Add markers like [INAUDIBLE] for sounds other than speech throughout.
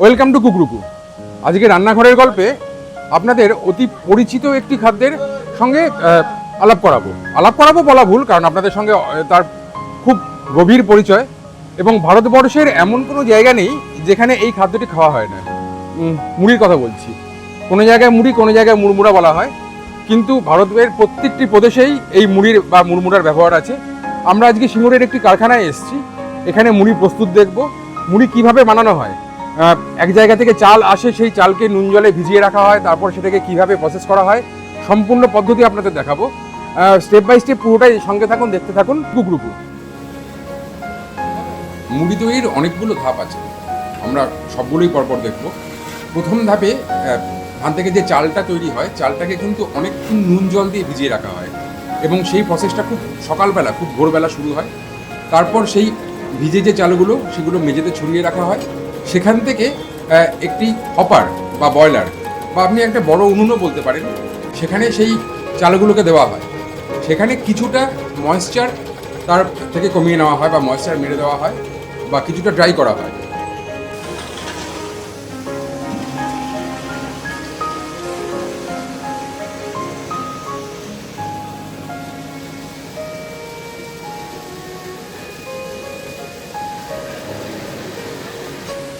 Welcome to কুকরুকু। আজকে রান্নাঘরের গল্পে আপনাদের অতি পরিচিত একটি খাদ্যের সঙ্গে আলাপ করাবো। আলাপ করাবো বলা ভুল, কারণ আপনাদের সঙ্গে তার খুব গভীর পরিচয়, এবং ভারতবর্ষের এমন কোনো জায়গা নেই যেখানে এই খাদ্যটি খাওয়া হয় না। মুড়ির কথা বলছি। কোনো জায়গায় মুড়ি, কোনো জায়গায় মুড়মুড়া বলা হয়, কিন্তু ভারতের প্রত্যেকটি প্রদেশেই এই মুড়ির বা মুড়মুড়ার ব্যবহার আছে। আমরা আজকে সিঙ্গুরের একটি কারখানায় এসেছি। এখানে মুড়ি প্রস্তুত দেখব। মুড়ি কীভাবে বানানো হয় এক জায়গা থেকে চাল আসে, সেই চালকে নুন জলে ভিজিয়ে রাখা হয়, তারপর সেটাকে কীভাবে প্রসেস করা হয়, সম্পূর্ণ পদ্ধতি আপনাদের দেখাবো। স্টেপ বাই স্টেপ পুরোটাই সঙ্গে থাকুন, দেখতে থাকুন কুকরুকু মুড়ি তৈরির অনেকগুলো ধাপ আছে, আমরা সবগুলোই পরপর দেখব। প্রথম ধাপে ধান থেকে যে চালটা তৈরি হয়, চালটাকে কিন্তু অনেকক্ষণ নুন জল দিয়ে ভিজিয়ে রাখা হয় এবং সেই প্রসেসটা খুব সকালবেলা, খুব ভোরবেলা শুরু হয়। তারপর সেই ভিজে যে চালগুলো, সেগুলো মেঝেতে ছড়িয়ে রাখা হয়। সেখান থেকে একটি অপার বা বয়লার বা আপনি একটা বড় উনুনও বলতে পারেন, সেখানে সেই চালগুলোকে দেওয়া হয়। সেখানে কিছুটা ময়েশ্চার তার থেকে কমিয়ে নেওয়া হয় বা ময়েশ্চার মেরে দেওয়া হয় বা কিছুটা ড্রাই করা হয়।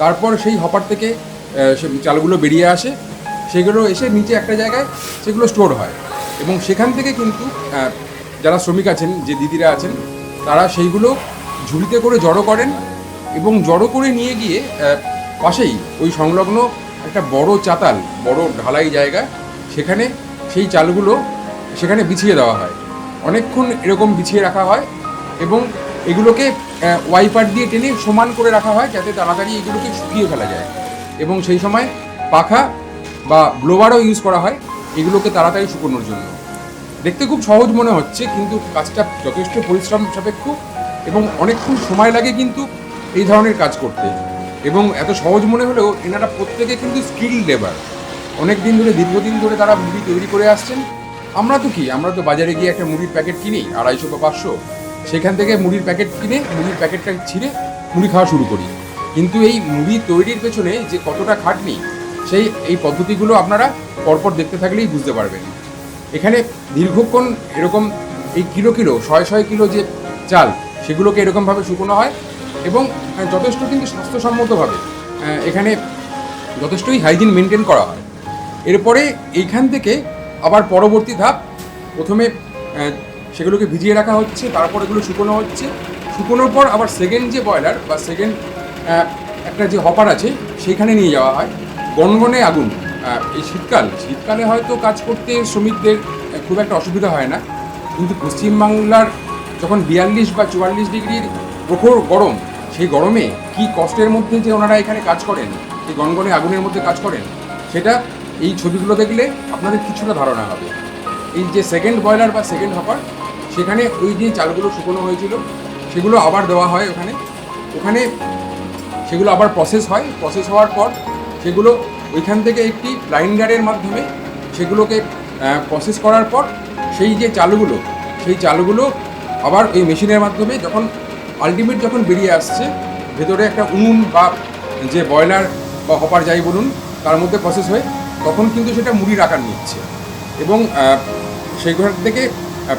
তারপর সেই হপার থেকে চালগুলো বেরিয়ে আসে। সেগুলো এসে নিচে একটা জায়গায় সেগুলো স্টোর হয়। এবং সেখান থেকে কিন্তু যারা শ্রমিক আছেন, যে দিদিরা আছেন, তারা সেইগুলো ঝুড়িতে করে জড়ো করেন এবং জড়ো করে নিয়ে গিয়ে পাশেই ওই সংলগ্ন একটা বড় চাতাল, বড় ঢালাই জায়গা, সেখানে সেই চালগুলো সেখানে বিছিয়ে দেওয়া হয়। অনেকক্ষণ এরকম বিছিয়ে রাখা হয় এবং এগুলোকে ওয়াইপার দিয়ে টেনে সমান করে রাখা হয় যাতে তাড়াতাড়ি এগুলোকে শুকিয়ে ফেলা যায়। এবং সেই সময় পাখা বা ব্লোয়ারও ইউজ করা হয় এগুলোকে তাড়াতাড়ি শুকোনোর জন্য। দেখতে খুব সহজ মনে হচ্ছে, কিন্তু কাজটা যথেষ্ট পরিশ্রম সাপেক্ষ এবং অনেকক্ষণ সময় লাগে কিন্তু এই ধরনের কাজ করতে। এবং এত সহজ মনে হলেও এনারা প্রত্যেকে কিন্তু স্কিল লেবার অনেক দিন ধরে, দীর্ঘদিন ধরে তারা মুড়ি তৈরি করে আসছেন। আমরা তো কি? আমরা তো বাজারে গিয়ে একটা মুড়ির প্যাকেট কিনি, আড়াইশো বা পাঁচশো। সেখান থেকে মুড়ির প্যাকেট কিনে, মুড়ির প্যাকেটটা ছিঁড়ে মুড়ি খাওয়া শুরু করি। কিন্তু এই মুড়ি তৈরির পেছনে যে কতটা খাটনি, সেই, এই পদ্ধতিগুলো আপনারা পরপর দেখতে থাকলেই বুঝতে পারবেন। এখানে দীর্ঘক্ষণ এরকম এই কিলো কিলো শয় শয় কিলো যে চাল, সেগুলোকে এরকমভাবে শুকনো হয় এবং যথেষ্ট কিন্তু স্বাস্থ্যসম্মতভাবে এখানে যথেষ্টই হাইজিন মেনটেন করা হয়। এরপরে এইখান থেকে আবার পরবর্তী ধাপ, প্রথমে সেগুলোকে ভিজিয়ে রাখা হচ্ছে, তারপর এগুলো শুকনো হচ্ছে। শুকনোর পর আবার সেকেন্ড যে বয়লার বা সেকেন্ড একটা যে হপার আছে সেইখানে নিয়ে যাওয়া হয়। গনগনে আগুন এই শীতকাল। শীতকালে হয়তো কাজ করতে শ্রমিকদের খুব একটা অসুবিধা হয় না। কিন্তু পশ্চিমবাংলার যখন বিয়াল্লিশ বা চুয়াল্লিশ ডিগ্রির প্রখর গরম, সেই গরমে কি কষ্টের মধ্যে যে ওনারা এখানে কাজ করেন এই গনগনে আগুনের মধ্যে কাজ করেন, সেটা এই ছবিগুলো দেখলে আপনাদের কিছুটা ধারণা হবে। এই যে সেকেন্ড বয়লার বা সেকেন্ড হপার সেখানে ওই যে চালগুলো শুকনো হয়েছিল, সেগুলো আবার দেওয়া হয় ওখানে। ওখানে সেগুলো আবার প্রসেস হয়। প্রসেস হওয়ার পর সেগুলো ওইখান থেকে একটি গ্রাইন্ডারের মাধ্যমে সেগুলোকে প্রসেস করার পর সেই যে চালগুলো, সেই চালগুলো আবার ওই মেশিনের মাধ্যমে যখন আলটিমেট যখন বেরিয়ে আসছে, ভেতরে একটা উনুন বা যে বয়লার বা হপার যাই বলুন, তার মধ্যে প্রসেস হয়ে, তখন কিন্তু সেটা মুড়ির আকার নিচ্ছে। এবং সেইখান থেকে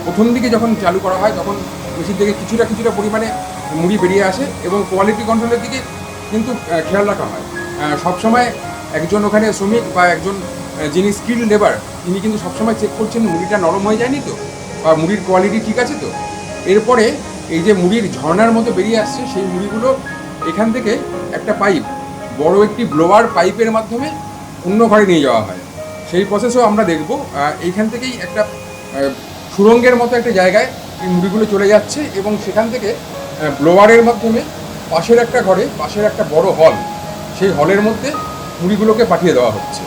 প্রথম দিকে যখন চালু করা হয়, তখন মেশিন থেকে কিছুটা কিছুটা পরিমাণে মুড়ি বেরিয়ে আসে এবং কোয়ালিটি কন্ট্রোলের দিকে কিন্তু খেয়াল রাখা হয়। সবসময় একজন ওখানে শ্রমিক বা একজন যিনি স্কিল লেবার তিনি কিন্তু সবসময় চেক করছেন মুড়িটা নরম হয়ে যায়নি তো বা মুড়ির কোয়ালিটি ঠিক আছে তো। এরপরে এই যে মুড়ির ঝর্নার মতো বেরিয়ে আসছে, সেই মুড়িগুলো এখান থেকে একটা পাইপ, বড় একটি ব্লোয়ার পাইপের মাধ্যমে অন্য ঘরে নিয়ে যাওয়া হয়। সেই প্রসেসও আমরা দেখব। এইখান থেকেই একটা সুরঙ্গের মতো একটা জায়গায় এই মুড়িগুলো চলে যাচ্ছে এবং সেখান থেকে ব্লোয়ারের মাধ্যমে পাশের একটা ঘরে পাশের একটা বড় হল সেই হলের মধ্যে মুড়িগুলোকে পাঠিয়ে দেওয়া হচ্ছে।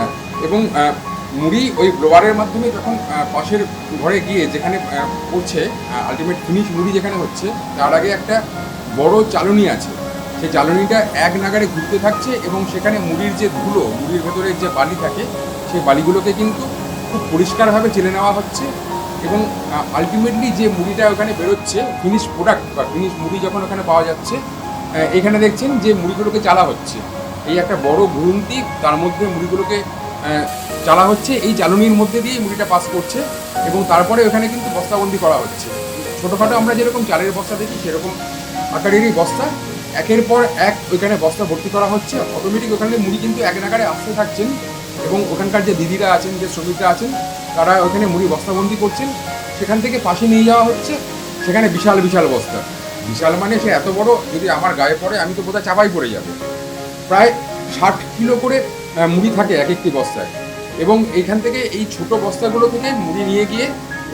আহ, এবং মুড়ি ওই ব্লোয়ারের মাধ্যমে যখন পাশের ঘরে গিয়ে যেখানে পড়ছে আলটিমেট ফিনিশ মুড়ি যেখানে হচ্ছে তার আগে একটা বড় চালনি আছে। সেই চালনিটা এক নাগারে ঘুরতে থাকছে এবং সেখানে মুড়ির যে ধুলো মুড়ির ভেতরে যে বালি থাকে সেই বালিগুলোকে কিন্তু খুব পরিষ্কারভাবে চেলে নেওয়া হচ্ছে এবং আলটিমেটলি যে মুড়িটা ওখানে বেরোচ্ছে ফিনিশ প্রোডাক্ট বা ফিনিশ মুড়ি যখন ওখানে পাওয়া যাচ্ছে এখানে দেখছেন যে মুড়িগুলোকে চালা হচ্ছে। এই একটা বড় ঘুরন্তি, তার মধ্যে মুড়িগুলোকে চালা হচ্ছে, এই জ্বালনির মধ্যে দিয়ে মুড়িটা পাস করছে এবং তারপরে ওখানে কিন্তু বস্তাবন্দি করা হচ্ছে। ছোটোখাটো আমরা যেরকম চালের বস্তা দেখি, সেরকম আকারেরই বস্তা। একের পর এক ওইখানে বস্তা ভর্তি করা হচ্ছে। অটোমেটিক ওখানে মুড়ি কিন্তু এক নাগারে আসতে থাকছেন। এবং ওখানকার যে দিদিরা আছেন, যে শ্রমিকরা আছেন, তারা ওখানে মুড়ি বস্তাবন্দি করছেন। সেখান থেকে পাশে নিয়ে যাওয়া হচ্ছে। সেখানে বিশাল বিশাল বস্তা। বিশাল মানে সে এত বড়, যদি আমার গায়ে পড়ে, আমি তো বোধহয় চাপাই পড়ে যাবে। প্রায় ষাট কিলো করে মুড়ি থাকে এক একটি বস্তায়। এবং এইখান থেকে এই ছোট বস্তাগুলো থেকে মুড়ি নিয়ে গিয়ে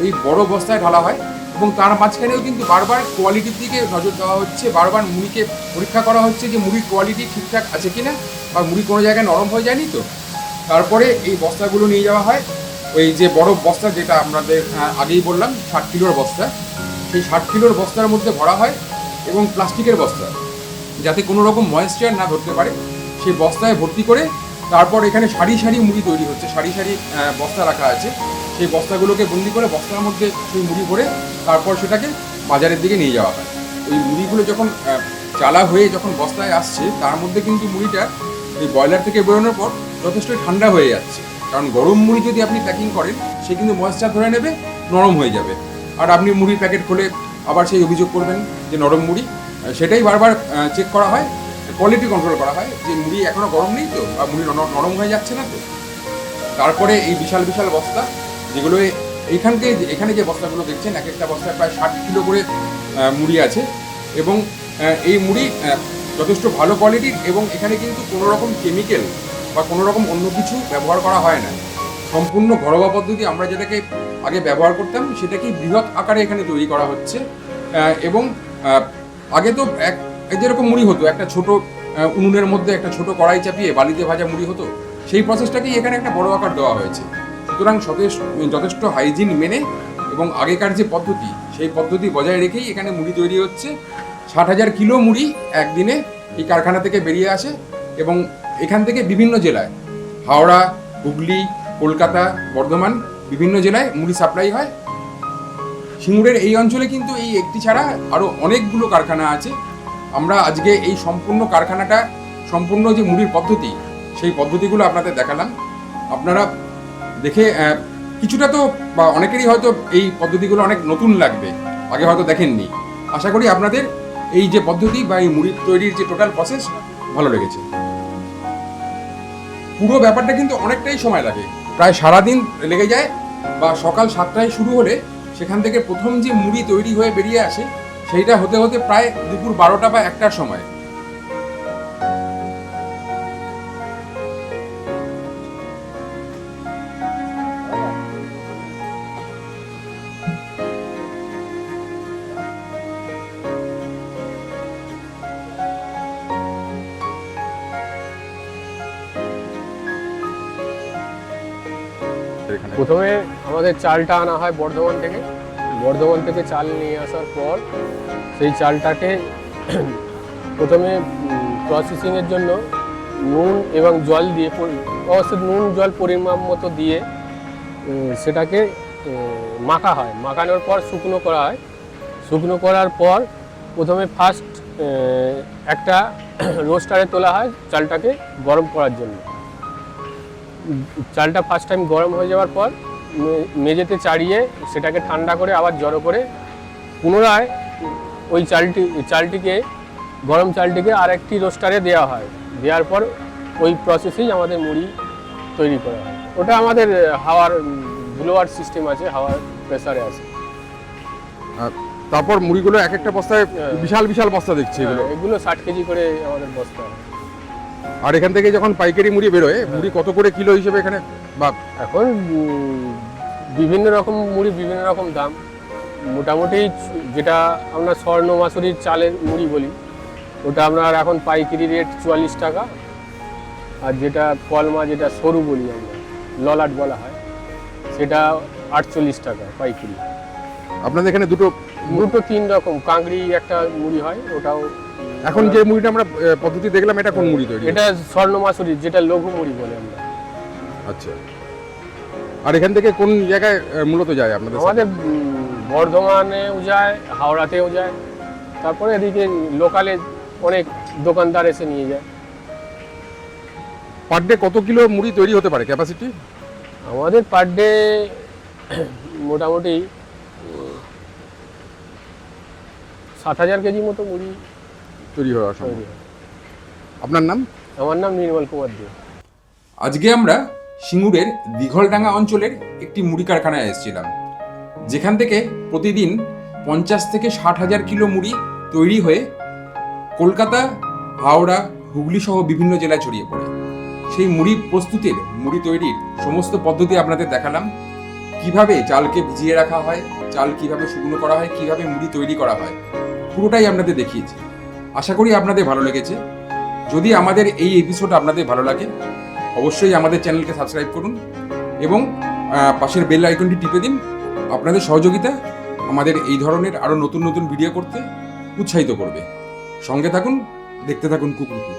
ওই বড় বস্তায় ঢালা হয়। এবং তার মাঝখানেও কিন্তু বারবার কোয়ালিটির দিকে নজর দেওয়া হচ্ছে। বারবার মুড়িকে পরীক্ষা করা হচ্ছে যে মুড়ির কোয়ালিটি ঠিকঠাক আছে কিনা, বা মুড়ি কোনো জায়গায় নরম হয়ে যায়নি তো? তারপরে এই বস্তাগুলো নিয়ে যাওয়া হয়। ওই যে বড় বস্তা যেটা আমাদের আগেই বললাম, ষাট কিলোর বস্তা। সেই ষাট কিলোর বস্তার মধ্যে ভরা হয় এবং প্লাস্টিকের বস্তা, যাতে কোনো রকম ময়েশ্চার না ধরতে পারে। সেই বস্তায় ভর্তি করে তারপর এখানে সারি সারি মুড়ি তৈরি হচ্ছে, সারি সারি বস্তা রাখা আছে। সেই বস্তাগুলোকে বন্দি করে বস্তার মধ্যে সেই মুড়ি ভরে তারপর সেটাকে বাজারের দিকে নিয়ে যাওয়া হয়। ওই মুড়িগুলো যখন চালা হয়ে যখন বস্তায় আসছে, তার মধ্যে কিন্তু মুড়িটা ওই ব্রয়লার থেকে বেরোনোর পর যথেষ্ট ঠান্ডা হয়ে যাচ্ছে। কারণ গরম মুড়ি যদি আপনি প্যাকিং করেন, সে কিন্তু ময়েশ্চার ধরে নেবে, নরম হয়ে যাবে। আর আপনি মুড়ির প্যাকেট খুলে আবার সেই অভিযোগ করবেন যে নরম মুড়ি। সেটাই বারবার চেক করা হয় কোয়ালিটি কন্ট্রোল করা হয় যে মুড়ি এখনও গরম নেই তো, বা মুড়ি নরম হয়ে যাচ্ছে না তো। তারপরে এই বিশাল বিশাল বস্তা, যেগুলো এইখানকে এখানে যে বস্তাগুলো দেখছেন, এক একটা বস্তায় প্রায় ষাট কিলো করে মুড়ি আছে। এবং এই মুড়ি যথেষ্ট ভালো কোয়ালিটির এবং এখানে কিন্তু কোনো রকম কেমিক্যাল বা কোনো রকম অন্য কিছু ব্যবহার করা হয় না। সম্পূর্ণ ঘরোয়া পদ্ধতি আমরা যেটাকে আগে ব্যবহার করতাম, সেটাকেই বৃহৎ আকারে এখানে তৈরি করা হচ্ছে। এবং আগে তো এক যেরকম মুড়ি হতো, একটা ছোট উনুনের মধ্যে একটা ছোট কড়াই চাপিয়ে বালিতে ভাজা মুড়ি হতো, সেই প্রসেসটাকেই এখানে একটা বড় আকার দেওয়া হয়েছে। সুতরাং যথেষ্ট হাইজিন মেনে এবং আগেকার যে পদ্ধতি, সেই পদ্ধতি বজায় রেখেই এখানে মুড়ি তৈরি হচ্ছে। ষাট হাজার কিলো মুড়ি একদিনে এই কারখানা থেকে বেরিয়ে আসে। এবং এখান থেকে বিভিন্ন জেলায়, হাওড়া, হুগলি, কলকাতা, বর্ধমান, বিভিন্ন জেলায় মুড়ি সাপ্লাই হয়। সিঙ্গুরের এই অঞ্চলে কিন্তু এই একটি ছাড়া আরও অনেকগুলো কারখানা আছে। আমরা আজকে এই সম্পূর্ণ কারখানাটা, সম্পূর্ণ যে মুড়ির পদ্ধতি, সেই পদ্ধতিগুলো আপনাদের দেখালাম। আপনারা দেখে কিছুটা তো বা অনেকেরই হয়তো এই পদ্ধতিগুলো অনেক নতুন লাগবে, আগে হয়তো দেখেননি। আশা করি আপনাদের এই যে পদ্ধতি বা এই মুড়ি তৈরির যে টোটাল প্রসেস ভালো লেগেছে। পুরো ব্যাপারটা কিন্তু অনেকটাই সময় লাগে। প্রায় সারাদিন লেগে যায় বা সকাল সাতটায় শুরু হলে সেখান থেকে প্রথম যে মুড়ি তৈরি হয়ে বেরিয়ে আসে, সেইটা হতে হতে প্রায় দুপুর বারোটা বা একটার সময়। এখানে। প্রথমে আমাদের চালটা আনা হয় বর্ধমান থেকে। বর্ধমান থেকে চাল নিয়ে আসার পর সেই চালটাকে প্রথমে প্রসেসিংয়ের জন্য নুন এবং জল দিয়ে অবশ্যই নুন, জল পরিমাণ মতো দিয়ে সেটাকে মাখা হয়। মাখানোর পর শুকনো করা হয়। শুকনো করার পর প্রথমে ফার্স্ট একটা [CLEARS THROAT] রোস্টারে তোলা হয় চালটাকে গরম করার জন্য। চালটা ফার্স্ট টাইম গরম হয়ে যাওয়ার পর মেঝেতে চাড়িয়ে সেটাকে ঠান্ডা করে আবার জড়ো করে পুনরায় ওই চালটি চালটিকে গরম চালটিকে আরেকটি রোস্টারে দেওয়া হয়। দেওয়ার পর ওই প্রসেসেই আমাদের মুড়ি তৈরি করা হয়। ওটা আমাদের হাওয়ার ব্লোয়ার সিস্টেম আছে হাওয়ার প্রেসারে আছে। তারপর মুড়িগুলো এক একটা বস্তায় হ্যাঁ। বিশাল বিশাল বস্তা দেখছি এগুলো। হ্যাঁ, এগুলো ষাট কেজি করে আমাদের বস্তা হয়। আর এখান থেকে যখন পাইকারি মুড়ি বেরোয় মুড়ি কত করে কিলো হিসেবে এখানে? বা এখন বিভিন্ন রকম মুড়ি বিভিন্ন রকম দাম। মোটামুটি যেটা আমরা স্বর্ণ মাসুরির চালের মুড়ি বলি ওটা আপনার এখন পাইকারি রেট চুয়াল্লিশ টাকা। আর যেটা কলমা যেটা সরু বলি আমরা ললাট বলা হয় সেটা আটচল্লিশ টাকা পাইকারি। আপনাদের এখানে দুটো দুটো তিন রকম কাঁকড়ি একটা মুড়ি হয় ওটাও এখন যে মুড়িটা আমরা পদ্ধতি দেখলাম এটা কোন মুড়ি তৈরি? এটা স্বর্ণ মাসুরি যেটা লঘু মুড়ি বলে আমরা। আচ্ছা। আর এখান থেকে কোন জায়গায় মূলত যায় আপনাদের আমাদের বর্ধমানেও যায় হাওড়াতেও যায়। তারপরে এদিকে লোকালে অনেক দোকানদার এসে নিয়ে যায়। পার ডে কত কিলো মুড়ি তৈরি হতে পারে ক্যাপাসিটি আমাদের পার ডে মোটামুটি সাত হাজার কেজি মতো মুড়ি তৈরি হওয়া সম্ভব। আপনার নাম? আমার নাম নির্মল কুমার দে। আজকে আমরা সিঙ্গুরের দীঘলডাঙ্গা অঞ্চলের একটি মুড়ি কারখানায় এসেছিলাম যেখান থেকে প্রতিদিন পঞ্চাশ থেকে ষাট হাজার কিলো মুড়ি তৈরি হয়ে কলকাতা হাওড়া হুগলি সহ বিভিন্ন জেলায় ছড়িয়ে পড়ে। সেই মুড়ি প্রস্তুতির মুড়ি তৈরির সমস্ত পদ্ধতি আপনাদের দেখালাম। কীভাবে চালকে ভিজিয়ে রাখা হয় চাল কীভাবে শুকনো করা হয় কীভাবে মুড়ি তৈরি করা হয় পুরোটাই আপনাদের দেখিয়েছি। আশা করি আপনাদের ভালো লেগেছে। যদি আমাদের এই এপিসোড আপনাদের ভালো লাগে, অবশ্যই আমাদের চ্যানেলকে সাবস্ক্রাইব করুন এবং পাশের বেল আইকনটি টিপে দিন। আপনাদের সহযোগিতা আমাদের এই ধরনের আরও নতুন নতুন ভিডিও করতে উৎসাহিত করবে। সঙ্গে থাকুন, দেখতে থাকুন কুকুরকু।